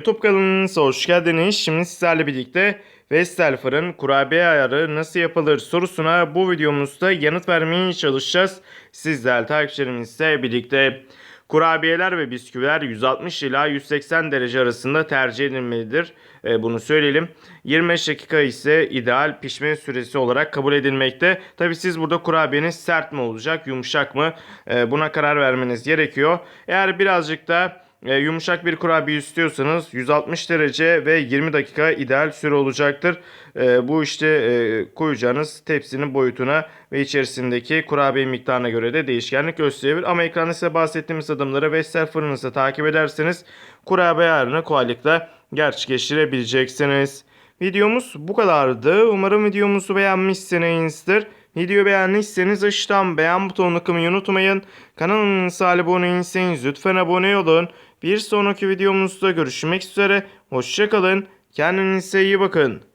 YouTube kanalımıza hoş geldiniz. Şimdi sizlerle birlikte Vestel fırın kurabiye ayarı nasıl yapılır sorusuna bu videomuzda yanıt vermeye çalışacağız. Sizler takipçilerimizle birlikte kurabiyeler ve bisküviler 160 ila 180 derece arasında tercih edilmelidir. E, bunu söyleyelim. 25 dakika ise ideal pişme süresi olarak kabul edilmekte. Tabi siz burada kurabiyeniz sert mi olacak, yumuşak mı? E, buna karar vermeniz gerekiyor. Eğer birazcık da e, yumuşak bir kurabiye istiyorsanız 160 derece ve 20 dakika ideal süre olacaktır. E, bu işte e, koyacağınız tepsinin boyutuna ve içerisindeki kurabiye miktarına göre de değişkenlik gösterebilir. Ama ekranda size bahsettiğimiz adımları Vestel fırınınızda takip ederseniz kurabiye ayarını kolaylıkla gerçekleştirebileceksiniz. Videomuz bu kadardı. Umarım videomuzu beğenmişsinizdir. Video beğendiyseniz aşağıdan beğen butonuna kılmayı unutmayın. Kanalımıza abone değilseniz lütfen abone olun. Bir sonraki videomuzda görüşmek üzere. Hoşçakalın. Kendinize iyi bakın.